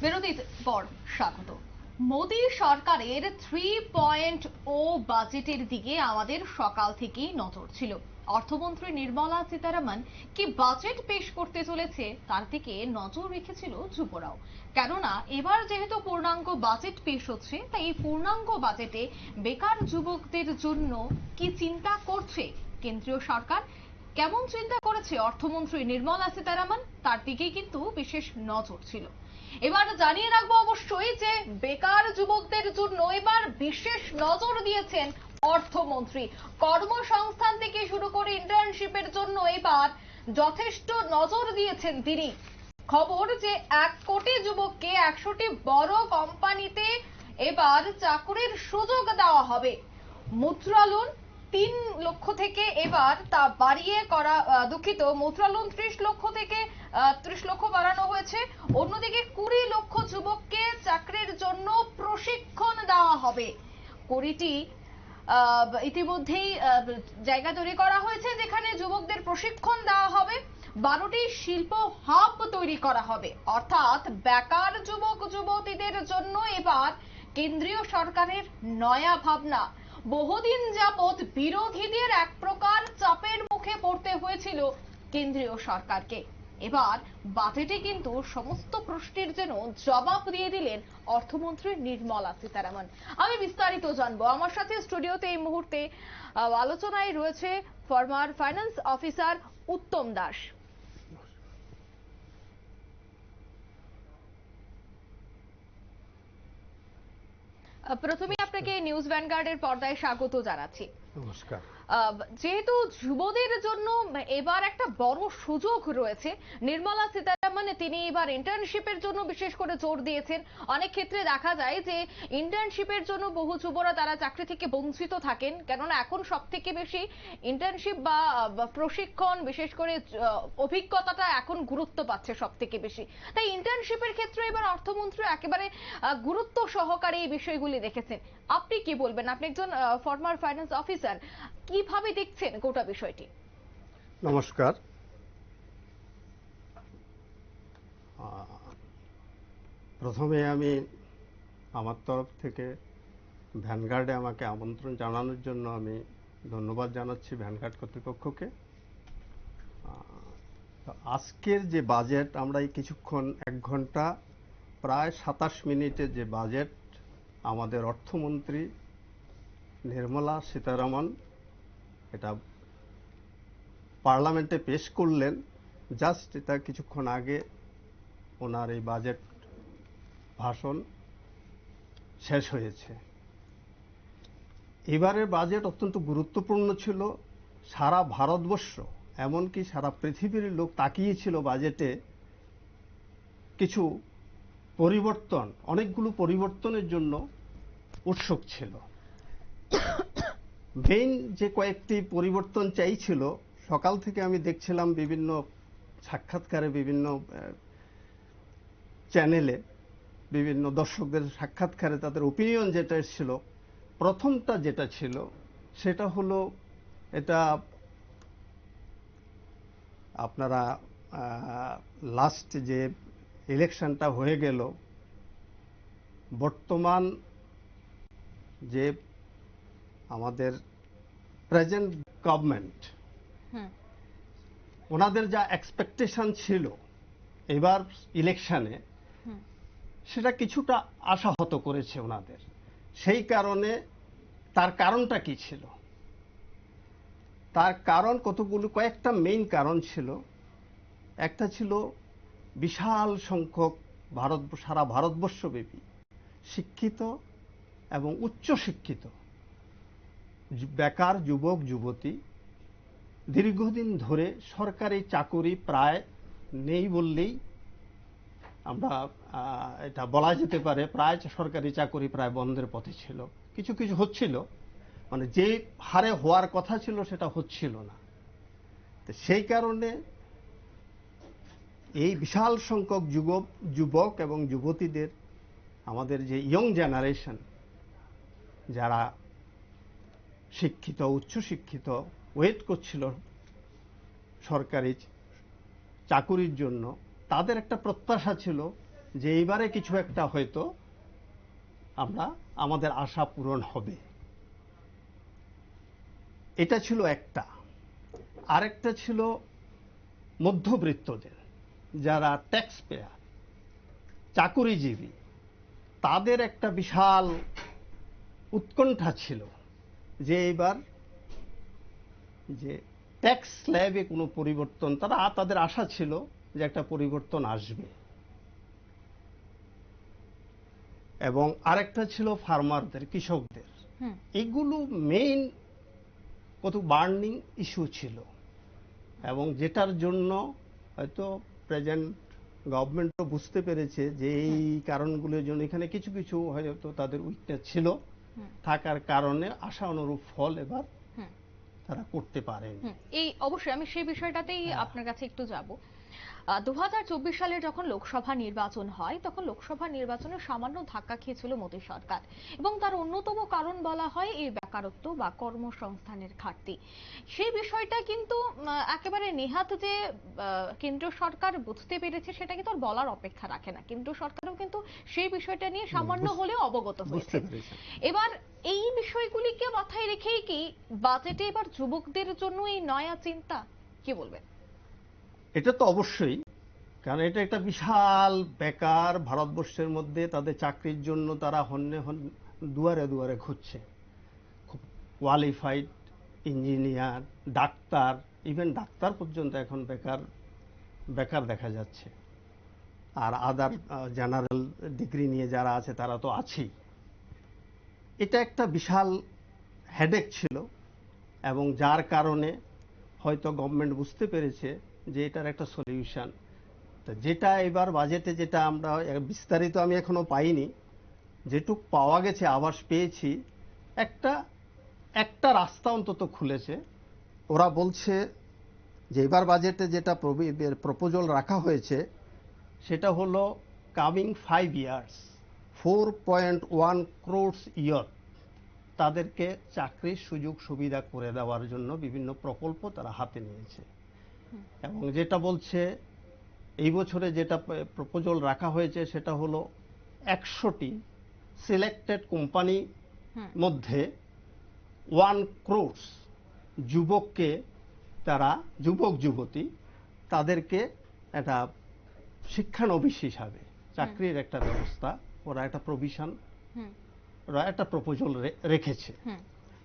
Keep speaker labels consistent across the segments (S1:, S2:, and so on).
S1: বিরতির পর স্বাগত। মোদী সরকারের থ্রি বাজেটের দিকে আমাদের সকাল থেকেই নজর ছিল। অর্থমন্ত্রী নির্মলা সীতারামন কি বাজেট পেশ করতে চলেছে, তার দিকে নজর রেখেছিল যুবরাও। কেননা, এবার যেহেতু পূর্ণাঙ্গ বাজেট পেশ হচ্ছে, তাই এই পূর্ণাঙ্গ বাজেটে বেকার যুবকদের জন্য কি চিন্তা করছে কেন্দ্রীয় সরকার? কেমন চিন্তা করেছে অর্থমন্ত্রী নির্মলা সীতারামন? তার দিকেই কিন্তু বিশেষ নজর ছিল। এবার জানিয়ে রাখব অবশ্যই যে বেকার যুবকদের জন্য এবার বিশেষ নজর দিয়েছেন অর্থমন্ত্রী। কর্মসংস্থান থেকে শুরু করে ইন্টার্নশিপের জন্য এবার যথেষ্ট নজর দিয়েছেন তিনি। খবর যে এক কোটি যুবককে একশোটি বড় কোম্পানিতে এবার চাকরির সুযোগ দেওয়া হবে। মুদ্রা লোন তিন লক্ষ থেকে এবার তা বাড়িয়ে করা দুঃখিত। মুদ্রা লোন ত্রিশ লক্ষ থেকে ত্রিশ লক্ষ বাড়ানো হয়েছে। অন্যদিকে কুড়ি লক্ষ যুবককে চাকরির জন্য প্রশিক্ষণ দেওয়া হবে। কুড়িটি ইতিমধ্যেই জায়গা তৈরি করা হয়েছে যেখানে যুবকদের প্রশিক্ষণ দেওয়া হবে। বারোটি শিল্প হাব তৈরি করা হবে। অর্থাৎ বেকার যুবক, যুবতীদের জন্য এবার কেন্দ্রীয় সরকারের নয়া ভাবনা। বহুদিন যাবৎ বিরোধীদের এক প্রকার চাপের মুখে পড়তে হয়েছিল কেন্দ্রীয় সরকারকে। এবার বাজেটে কিন্তু সমস্ত প্রশ্নের যেন জবাব দিয়ে দিলেন অর্থমন্ত্রী নির্মলা সীতারামন। আমি বিস্তারিত জানব। আমার সাথে স্টুডিওতে এই মুহূর্তে আলোচনায় রয়েছে former finance officer Uttam Das. প্রথমে আপনাকে নিউজ ভ্যানগার্ডের পর্দায় স্বাগত জানাচ্ছি।
S2: নমস্কার।
S1: যেহেতু যুবদের জন্য এবার একটা বড় সুযোগ রয়েছে, নির্মলা সীতারামন তিনি এবার ইন্টার্নশিপের জন্য বিশেষ করে জোর দিয়েছেন। অনেক ক্ষেত্রে দেখা যায় যে ইন্টার্নশিপের জন্য বহু যুবরা তারা চাকরি থেকে বঞ্চিত থাকেন, কেননা এখন সব থেকে বেশি ইন্টার্নশিপ বা প্রশিক্ষণ, বিশেষ করে অভিজ্ঞতাটা এখন গুরুত্ব পাচ্ছে সব থেকে বেশি। তাই ইন্টার্নশিপের ক্ষেত্রে এবার অর্থমন্ত্রী একেবারে গুরুত্ব সহকারে এই বিষয়গুলি দেখেছেন। আপনি কি বলবেন? আপনি একজন ফর্মার ফাইন্যান্স অফিসার কীভাবে দেখছেন গোটা বিষয়টি?
S2: নমস্কার। প্রথমে আমি আমার তরফ থেকে ভ্যানগার্ডে আমাকে আমন্ত্রণ জানানোর জন্য আমি ধন্যবাদ জানাচ্ছি ভ্যানগার্ড কর্তৃপক্ষকে। আজকের যে বাজেট, আমরা এই কিছুক্ষণ এক ঘণ্টা, প্রায় সাতাশ মিনিটের যে বাজেট আমাদের অর্থমন্ত্রী নির্মলা সীতারামন এটা পার্লামেন্টে পেশ করলেন। জাস্ট এটা কিছুক্ষণ আগে ওনার এই বাজেট ভাষণ শেষ হয়েছে। এবারের বাজেট অত্যন্ত গুরুত্বপূর্ণ ছিল। সারা ভারতবর্ষ, এমনকি সারা পৃথিবীর লোক তাকিয়েছিল বাজেটে কিছু পরিবর্তন, অনেকগুলো পরিবর্তনের জন্য উৎসুক ছিল। মেইন যে কয়েকটি পরিবর্তন চাইছিল, সকাল থেকে আমি দেখছিলাম বিভিন্ন সাক্ষাৎকারে, বিভিন্ন চ্যানেলে বিভিন্ন দর্শকদের সাক্ষাৎকারে তাদের ওপিনিয়ন যেটা ছিল প্রথমটা যেটা ছিল সেটা হলো এটা আপনারা লাস্ট যে ইলেকশনটা হয়ে গেল, বর্তমান যে আমাদের প্রেজেন্ট গভর্নমেন্ট ওনাদের যা এক্সপেকটেশন ছিল এবার ইলেকশনে সেটা কিছুটা আশাহত করেছে ওনাদের। সেই কারণে তার কারণটা কি ছিল? তার কারণ কতগুলো কয়েকটা মেইন কারণ ছিল। একটা ছিল বিশাল সংখ্যক ভারত সারা ভারতবর্ষব্যাপী শিক্ষিত এবং উচ্চ শিক্ষিত বেকার যুবক, যুবতী, দীর্ঘদিন ধরে সরকারি চাকুরি প্রায় নেই বললেই আমরা এটা বলা যেতে পারে প্রায় সরকারি চাকুরি প্রায় বন্ধের পথে ছিল। কিছু কিছু হচ্ছিল। মানে যে হারে হওয়ার কথা ছিল সেটা হচ্ছিল না। তো সেই কারণে এই বিশাল সংখ্যক যুবক যুবক এবং যুবতীদের আমাদের যে ইয়ং জেনারেশন যারা শিক্ষিত, উচ্চশিক্ষিত ওয়েট করছিল সরকারি চাকুরির জন্য। তাদের একটা প্রত্যাশা ছিল যে এইবারে কিছু একটা হয়তো আমরা আমাদের আশা পূরণ হবে। এটা ছিল একটা। আরেকটা ছিল মধ্যবৃত্তদের, যারা ট্যাক্স পেয়ার চাকুরিজীবী, তাদের একটা বিশাল উৎকণ্ঠা ছিল। যে এবার যে ট্যাক্স স্ল্যাবে কোনো পরিবর্তন তারা তাদের আশা ছিল যে একটা পরিবর্তন আসবে। এবং আরেকটা ছিল ফার্মারদের কৃষকদের। এগুলো মেইন কত বার্নিং ইস্যু ছিল। এবং যেটার জন্য হয়তো প্রেজেন্ট গভর্নমেন্টও বুঝতে পেরেছে যে এই কারণগুলোর জন্য এখানে কিছু কিছু হয়তো তাদের উইকনেস ছিল। থাকার কারণে আশা অনুরূপ ফল এবার তারা করতে পারেন।
S1: এই অবশ্যই আমি সেই বিষয়টাতেই
S2: হ্যাঁ।
S1: আপনার কাছে একটু যাব। দুহাজার চব্বিশ সালে যখন লোকসভা নির্বাচন হয় তখন লোকসভা নির্বাচনে সামান্য ধাক্কা খেয়েছিল মোদী সরকার এবং তার অন্যতম কারণ বলা হয় এই বেকারত্ব বা কর্মসংস্থানের ঘাটতি। সেই বিষয়টা কিন্তু একেবারে নেহাত যে কেন্দ্র সরকার বুঝতে পেরেছে সেটা কিন্তু আর বলার অপেক্ষা রাখে না। কেন্দ্র সরকারও কিন্তু সেই বিষয়টা নিয়ে সামান্য হলেও অবগত হয়েছে। এবার এই বিষয়গুলিকে মাথায় রেখেই কি বাজেটে এবার যুবকদের জন্য এই নয়া চিন্তা? কি বলবেন?
S2: এটা তো অবশ্যই, কারণ এটা একটা বিশাল বেকার ভারতবর্ষের মধ্যে তাদের চাকরির জন্য তারা হন্যে হন, দুয়ারে দুয়ারে ঘুরছে। খুব qualified engineer doctor even doctor পর্যন্ত এখন বেকার বেকার দেখা যাচ্ছে। আর আদার জেনারেল ডিগ্রি নিয়ে যারা আছে তারা তো আছেই। এটা একটা বিশাল হেডেক ছিল, এবং যার কারণে হয়তো গভর্নমেন্ট বুঝতে পেরেছে যে এটার একটা সলিউশন তো যেটা এবার বাজেটে যেটা আমরা বিস্তারিত আমি এখনও পাইনি, যেটুক পাওয়া গেছে আবাস পেয়েছি, একটা একটা রাস্তা অন্তত খুলেছে। ওরা বলছে যে এবার বাজেটে যেটা প্রপোজাল রাখা হয়েছে, সেটা হলো coming five years four point one crores year তাদেরকে চাকরির সুযোগ সুবিধা করে দেওয়ার জন্য বিভিন্ন প্রকল্প তারা হাতে নিয়েছে। এবং যেটা বলছে এই বছরে যেটা প্রপোজাল রাখা হয়েছে সেটা হলো একশোটি সিলেক্টেড কোম্পানি মধ্যে ওয়ান ক্রোর্স যুবককে তারা যুবক যুবতী তাদেরকে একটা শিক্ষানবিশ হিসাবে চাকরির একটা ব্যবস্থা ওরা একটা প্রভিশন ওরা একটা প্রপোজাল রেখেছে।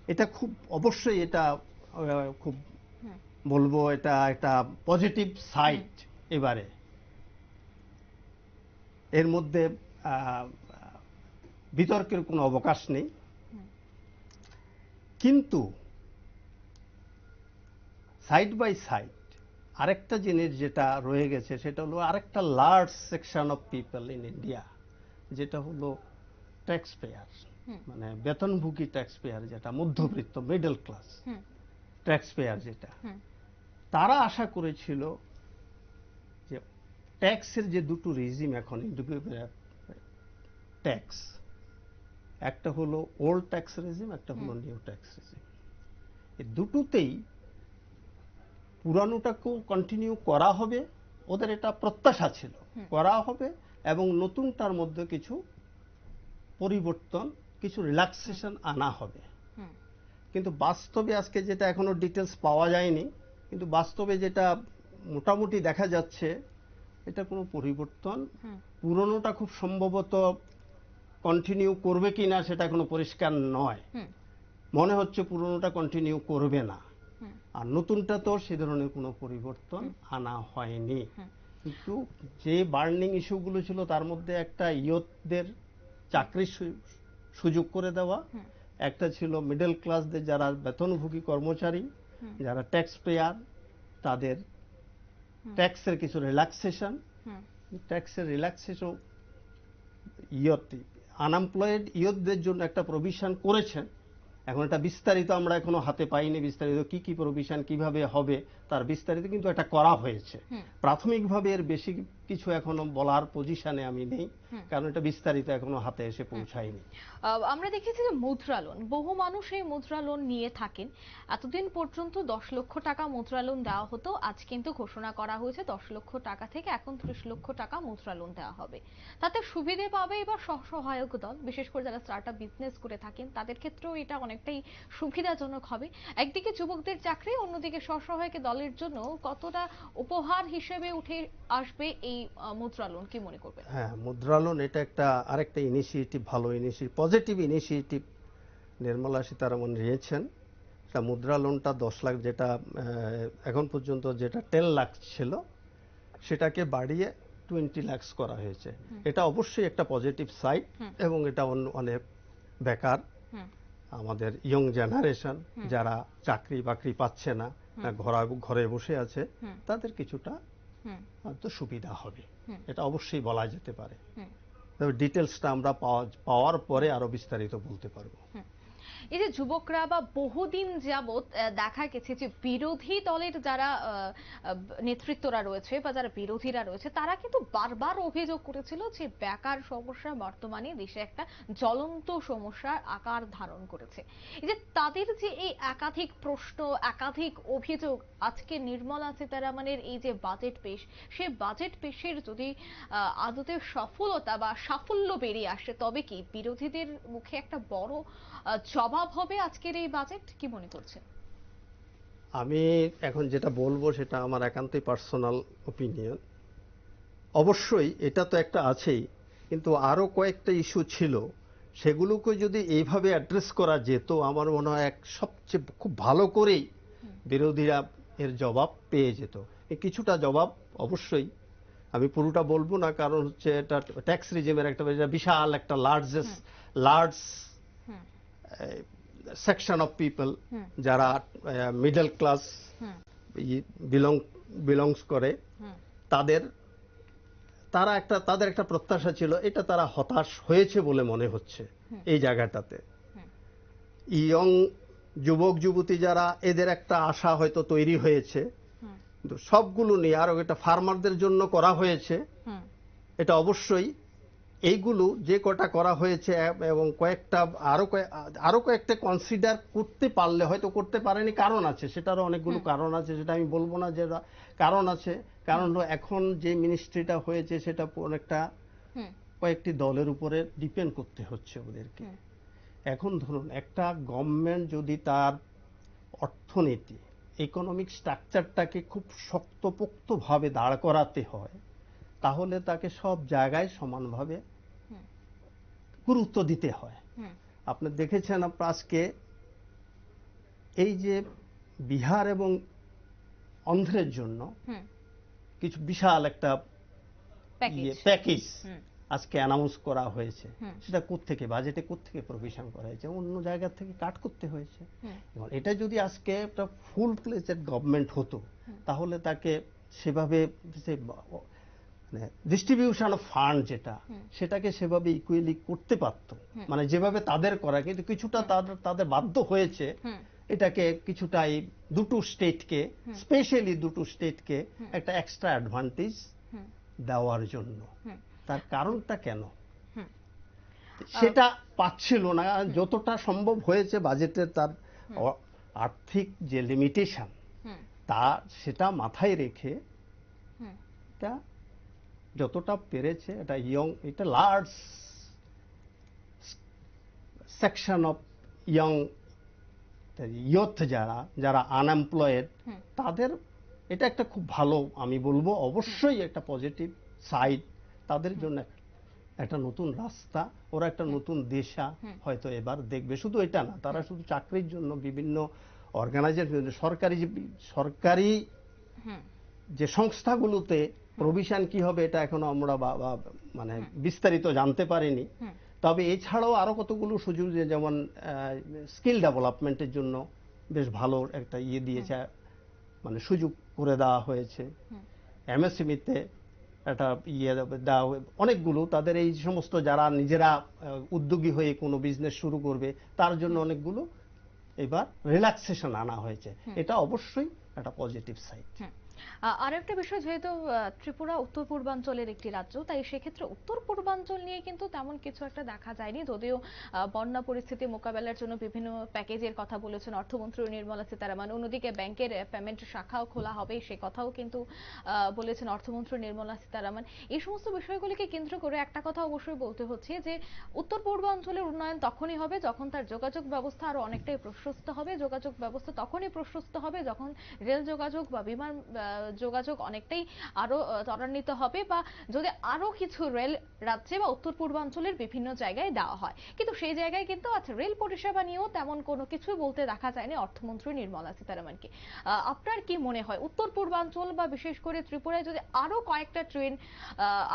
S2: এটা খুব অবশ্যই এটা খুব বলব এটা একটা পজিটিভ সাইড এবারে। এর মধ্যে বিতর্কের কোনো অবকাশ নেই। কিন্তু সাইড বাই সাইড আরেকটা জিনিস যেটা রয়ে গেছে সেটা হলো আরেকটা large section of people in India যেটা হলো ট্যাক্স পেয়ার মানে বেতনভোগী ট্যাক্স পেয়ার যেটা মধ্যবিত্ত মিডল ক্লাস ট্যাক্স পেয়ার যেটা। তারা আশা করেছিল যে ট্যাক্সের যে দুটো রেজিম এখন ট্যাক্স। একটা হলো ওল্ড ট্যাক্স রেজিম একটা হলো নিউ ট্যাক্স রেজিম। এই দুটোতেই পুরানোটাকেও কন্টিনিউ করা হবে ওদের এটা প্রত্যাশা ছিল। করা হবে এবং নতুনটার মধ্যে কিছু পরিবর্তন কিছু রিল্যাক্সেশন আনা হবে। কিন্তু বাস্তবে আজকে যেটা এখনও ডিটেলস পাওয়া যায়নি কিন্তু বাস্তবে যেটা মোটামুটি দেখা যাচ্ছে এটা কোনো পরিবর্তন। পুরনোটা খুব সম্ভবত কন্টিনিউ করবে কি না সেটা কোনো পরিষ্কার নয়। মনে হচ্ছে পুরনোটা কন্টিনিউ করবে না। আর নতুনটা তো সে ধরনের কোনো পরিবর্তন আনা হয়নি। কিন্তু যে বার্নিং ইস্যুগুলো ছিল তার মধ্যে একটা ইয়তদের চাকরির সুযোগ করে দেওয়া। একটা ছিল মিডল ক্লাসদের যারা বেতনভোগী কর্মচারী। যারা ট্যাক্স পেয়ার তাদের ট্যাক্সের কিছু রিল্যাক্সেশন ট্যাক্সের রিল্যাক্সেশন ইয়ত আনএমপ্লয়েড ইয়তদের জন্য একটা প্রভিশন করেছেন। এখন এটা বিস্তারিত আমরা এখনও হাতে পাইনি বিস্তারিত কি কি প্রভিশন কীভাবে হবে তার বিস্তারিত কিন্তু এটা করা হয়েছে। প্রাথমিকভাবে এর বেশি কিছু এখনও বলার পজিশনে আমি নেই কারণ এটা বিস্তারিত এখনও হাতে এসে পৌঁছায়নি।
S1: আমরা দেখেছি যে মুদ্রা লোন বহু মানুষ এই মুদ্রা লোন নিয়ে থাকেন। এতদিন পর্যন্ত দশ লক্ষ টাকা মুদ্রা লোন দেওয়া হতো আজ কিন্তু ঘোষণা করা হয়েছে দশ লক্ষ টাকা থেকে এখন ত্রিশ লক্ষ টাকা মুদ্রা লোন দেওয়া হবে। তাতে সুবিধে পাবে এবার স্বসহায়ক দল বিশেষ করে যারা স্টার্ট আপ বিজনেস করে থাকেন তাদের ক্ষেত্রেও এটা অনেকটাই সুবিধাজনক হবে। একদিকে যুবকদের চাকরি অন্যদিকে স্বসহায়ক দলের জন্য কতটা উপহার হিসেবে উঠে আসবে এই মুদ্রা লোন কি মনে করবেন?
S2: হ্যাঁ মুদ্রা লোন এটা একটা আরেকটা ইনিশিয়েটিভ ভালো initiative positive initiative Nirmala Sitharaman নিয়েছেন। তা মুদ্রা লোনটা দশ লাখ যেটা এখন পর্যন্ত যেটা টেন লাখ ছিল সেটাকে বাড়িয়ে টোয়েন্টি লাখস করা হয়েছে। এটা অবশ্যই একটা পজিটিভ সাইড এবং এটা অন্য- অনেক বেকার। আমাদের ইয়ং জেনারেশন যারা চাকরি বাকরি পাচ্ছে না ঘরা ঘরে বসে আছে তাদের কিছুটা হয়তো সুবিধা হবে। এটা অবশ্যই বলা যেতে পারে। তবে ডিটেলসটা আমরা পাওয়া- পাওয়ার পরে আরও বিস্তারিত বলতে পারব।
S1: এই যে যুবকরা বা বহুদিন যাবৎ দেখা গেছে যে বিরোধী দলের যারা নেতৃত্বরা রয়েছে বা যারা বিরোধীরা রয়েছে, তারা কিন্তু বারবার অভিযোগ করেছিল যে বেকার সমস্যা বর্তমানে দেশে একটা জ্বলন্ত সমস্যার আকার ধারণ করেছে। এই যে তাদের যে এই একাধিক প্রশ্ন, একাধিক অভিযোগ, আজকে নির্মলা সীতারামনের এই যে বাজেট পেশ সেই বাজেট পেশের যদি আদতে সফলতা বা সাফল্য বেরিয়ে আসে, তবে কি বিরোধীদের মুখে একটা বড় জবাব হবে আজকের এই বাজেট? কি মনে করছেন?
S2: আমি এখন যেটা বলব সেটা আমার একান্তই পার্সোনাল ওপিনিয়ন অবশ্যই এটা তো একটা আছেই কিন্তু আরও কয়েকটা ইস্যু ছিল সেগুলোকে যদি এইভাবে অ্যাড্রেস করা যেত আমার মনে হয় এক সবচেয়ে খুব ভালো করেই বিরোধীরা এর জবাব পেয়ে যেত। কিছুটা জবাব অবশ্যই। আমি পুরোটা বলব না কারণ হচ্ছে এটা ট্যাক্স রিজিমের একটা বিশাল একটা largest large section of people যারা মিডল ক্লাস বিলং বিলংস করে তাদের তারা একটা তাদের একটা প্রত্যাশা ছিল এটা তারা হতাশ হয়েছে বলে মনে হচ্ছে এই জায়গাটাতে। ইয়ং যুবক যুবতী যারা এদের একটা আশা হয়তো তৈরি হয়েছে। সবগুলো নিয়ে আরও এটা ফার্মারদের জন্য করা হয়েছে। এটা অবশ্যই এইগুলো যে কটা করা হয়েছে এবং কয়েকটা আরও কয়ে- আরও কয়েকটা কনসিডার করতে পারলে হয়তো করতে পারেনি কারণ আছে। সেটারও অনেকগুলো কারণ আছে সেটা আমি বলব না যে কারণ আছে। কারণ এখন যে মিনিস্ট্রিটা হয়েছে সেটা অনেকটা কয়েকটি দলের উপরে ডিপেন্ড করতে হচ্ছে ওদেরকে। এখন ধরুন একটা গভর্নমেন্ট যদি তার অর্থনীতি ইকোনমিক স্ট্রাকচারটাকে খুব শক্তপোক্তভাবে দাঁড় করাতে হয় তাহলে তাকে সব জায়গায় সমানভাবে গুরুত্ব দিতে হয়। আপনি দেখেছেন আজকে এই যে বিহার এবং অন্ধ্রের জন্য কিছু বিশাল একটা
S1: প্যাকেজ
S2: প্যাকেজ আজকে অ্যানাউন্স করা হয়েছে। সেটা কোত্থেকে বাজেটে কোত্থেকে প্রভিশন করা হয়েছে? অন্য জায়গা থেকে কাট করতে হয়েছে। এটা যদি আজকে একটা ফুল প্লেজেড গভর্নমেন্ট হতো তাহলে তাকে সেভাবে মানে ডিস্ট্রিবিউশন অফ ফান্ড যেটা সেটাকে সেভাবে ইকুয়ালি করতে পারতো। মানে যেভাবে তাদের করা কিন্তু কিছুটা তাদের তাদের বাধ্য হয়েছে এটাকে কিছুটাই দুটো স্টেটকে স্পেশালি দুটো স্টেটকে একটা এক্সট্রা অ্যাডভান্টেজ দেওয়ার জন্য। তার কারণটা কেন? সেটা পাচ্ছিল না। যতটা সম্ভব হয়েছে বাজেটে তার আর্থিক যে লিমিটেশন তা সেটা মাথায় রেখে এটা যতটা পেরেছে এটা ইয়ং এটা large section of young youth যারা যারা আনএমপ্লয়েড তাদের এটা একটা খুব ভালো আমি বলব অবশ্যই একটা পজিটিভ সাইড তাদের জন্য একটা নতুন রাস্তা ওরা একটা নতুন দেশা হয়তো এবার দেখবে। শুধু এটা না তারা শুধু চাকরির জন্য বিভিন্ন অর্গানাইজেশন সরকারি সরকারি যে সংস্থাগুলোতে প্রভিশন কি হবে এটা এখনও আমরা মানে বিস্তারিত জানতে পারিনি। তবে এছাড়াও আরও কতগুলো সুযোগ যেমন স্কিল ডেভেলপমেন্টের জন্য বেশ ভালো একটা ইয়ে দিয়েছে মানে সুযোগ করে দেওয়া হয়েছে। এমএসএমইতে একটা ইয়ে দেওয়া হয়ে- অনেকগুলো তাদের এই সমস্ত যারা নিজেরা উদ্যোগী হয়ে কোনো বিজনেস শুরু করবে তার জন্য অনেকগুলো এবার রিল্যাক্সেশন আনা হয়েছে। এটা অবশ্যই একটা পজিটিভ সাইড
S1: আর একটা বিষয়, যেহেতু ত্রিপুরা উত্তর পূর্বাঞ্চলের একটি রাজ্য, তাই সেক্ষেত্রে উত্তর পূর্বাঞ্চল নিয়ে কিন্তু তেমন কিছু একটা দেখা যায়নি, যদিও বন্যা পরিস্থিতি মোকাবেলার জন্য বিভিন্ন প্যাকেজের কথা বলেছেন অর্থমন্ত্রী নির্মলা সীতারামন। অন্যদিকে ব্যাংকের পেমেন্ট শাখাও খোলা হবে, সে কথাও কিন্তু বলেছেন অর্থমন্ত্রী নির্মলা সীতারামন। এই সমস্ত বিষয়গুলিকে কেন্দ্র করে একটা কথা অবশ্যই বলতে হচ্ছে যে, উত্তর পূর্বাঞ্চলের উন্নয়ন তখনই হবে যখন তার যোগাযোগ ব্যবস্থা আরও অনেকটাই প্রশস্ত হবে। যোগাযোগ ব্যবস্থা তখনই প্রশস্ত হবে যখন রেল যোগাযোগ বা বিমান যোগাযোগ অনেকটাই আরও ত্বরান্বিত হবে বা যদি আরও কিছু রেল রাজ্যে বা উত্তর পূর্বাঞ্চলের বিভিন্ন জায়গায় দেওয়া হয়। কিন্তু সেই জায়গায় কিন্তু আচ্ছা রেল পরিষেবা নিয়েও তেমন কোনো কিছুই বলতে দেখা যায়নি অর্থমন্ত্রী নির্মলা সীতারামনকে। আপনার কি মনে হয়, উত্তর পূর্বাঞ্চল বা বিশেষ করে ত্রিপুরায় যদি আরও কয়েকটা ট্রেন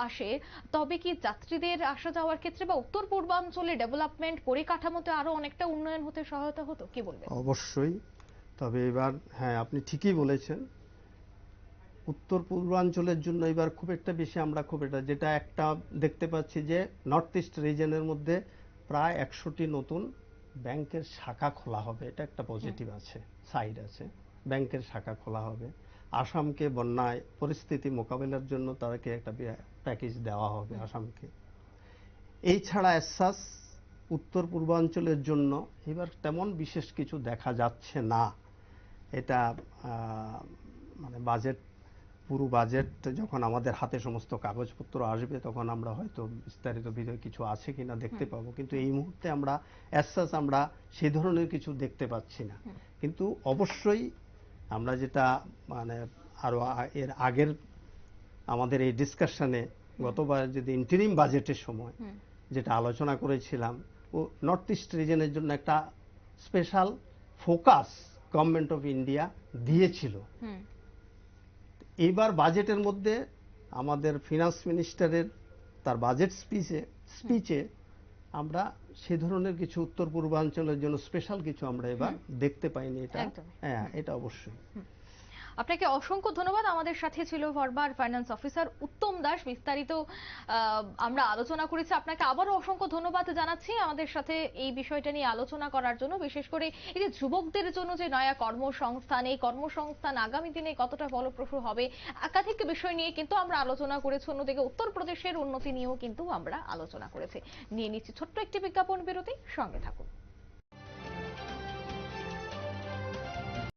S1: আসে, তবে কি যাত্রীদের আসা যাওয়ার ক্ষেত্রে বা উত্তর পূর্বাঞ্চলে ডেভেলপমেন্ট পরিকাঠামোতে আরও অনেকটা উন্নয়ন হতে সহায়তা হতো? কি বলবেন?
S2: অবশ্যই। তবে এবার হ্যাঁ আপনি ঠিকই বলেছেন। উত্তর পূর্বাঞ্চলের জন্য এবার খুব একটা বেশি আমরা খুব একটা যেটা একটা দেখতে পাচ্ছি যে নর্থ ইস্ট রিজনের মধ্যে প্রায় একশোটি নতুন ব্যাংকের শাখা খোলা হবে। এটা একটা পজিটিভ আছে সাইড আছে। ব্যাংকের শাখা খোলা হবে। আসামকে বন্যায় পরিস্থিতি মোকাবিলার জন্য তাদেরকে একটা প্যাকেজ দেওয়া হবে আসামকে। এই ছাড়া এসাস উত্তর পূর্বাঞ্চলের জন্য এবার তেমন বিশেষ কিছু দেখা যাচ্ছে না। এটা মানে বাজেট পুরো বাজেট যখন আমাদের হাতে সমস্ত কাগজপত্র আসবে তখন আমরা হয়তো বিস্তারিত বিধয় কিছু আছে কিনা দেখতে পাবো। কিন্তু এই মুহূর্তে আমরা অ্যাসাস আমরা সেই ধরনের কিছু দেখতে পাচ্ছি না। কিন্তু অবশ্যই আমরা যেটা মানে আরও এর আগের আমাদের এই ডিসকাশনে গতবার যদি ইন্টারিম বাজেটের সময় যেটা আলোচনা করেছিলাম ও নর্থ ইস্ট রিজনের জন্য একটা special focus government of India দিয়েছিল।
S1: হুম
S2: এইবার বাজেটের মধ্যে আমাদের ফিনান্স মিনিস্টারের তার বাজেট স্পিচে স্পিচে আমরা সে ধরনের কিছু উত্তর পূর্বাঞ্চলের জন্য স্পেশাল কিছু আমরা এবার দেখতে পাইনি এটা। হ্যাঁ এটা অবশ্যই।
S1: আপনাকে অসংখ্য ধন্যবাদ। আমাদের সাথে ছিল ভারবার ফাইন্যান্স অফিসার উত্তম দাস। বিস্তারিত আমরা আলোচনা করেছি। আপনাকে আবারও অসংখ্য ধন্যবাদ জানাচ্ছি আমাদের সাথে এই বিষয়টা নিয়ে আলোচনা করার জন্য। বিশেষ করে এই যে যুবকদের জন্য যে নয়া কর্মসংস্থান, এই কর্মসংস্থান আগামী দিনে কতটা ফলপ্রসূ হবে, একাধিক বিষয় নিয়ে কিন্তু আমরা আলোচনা করেছি। অন্যদিকে উত্তরপ্রদেশের উন্নতি নিয়েও কিন্তু আমরা আলোচনা করেছি। নিয়ে নিচ্ছি ছোট্ট একটি বিজ্ঞাপন বিরতি। সঙ্গে থাকুন।